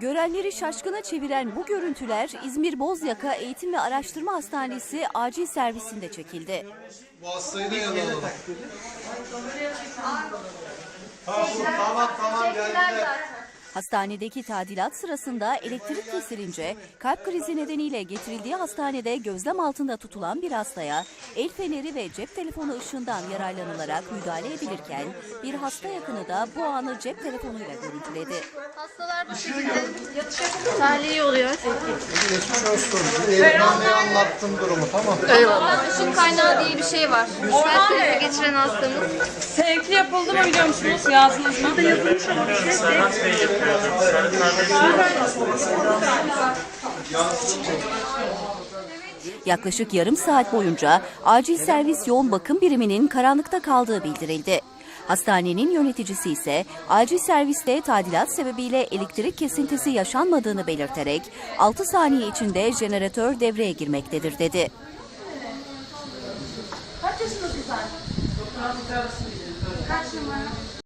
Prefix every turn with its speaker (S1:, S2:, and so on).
S1: Görenleri şaşkına çeviren bu görüntüler İzmir Bozyaka Eğitim ve Araştırma Hastanesi acil servisinde çekildi.
S2: Bu hastayı da yanına. Tamam tamam geldiler.
S1: Hastanedeki tadilat sırasında elektrik kesilince kalp krizi nedeniyle getirildiği hastanede gözlem altında tutulan bir hastaya el feneri ve cep telefonu ışığından yararlanılarak müdahale edilirken bir hasta yakını da bu anı cep telefonuyla görüntüledi.
S3: Hastalar bu şekilde tahliye oluyor.
S2: Geçmiş olsun. Eğitmenliğe anlattım durumu tamam.
S3: Eyvallah. Işık kaynağı diye bir şey var. Kalp krizi geçiren hastamız.
S4: Sevkli yapıldı mı biliyor musunuz? Yazdınız mı?
S1: Yaklaşık yarım saat boyunca acil servis yoğun bakım biriminin karanlıkta kaldığı bildirildi. Hastanenin yöneticisi ise acil serviste tadilat sebebiyle elektrik kesintisi yaşanmadığını belirterek 6 saniye içinde jeneratör devreye girmektedir dedi.
S3: Kaç yaşındasın sen? Kaç numara?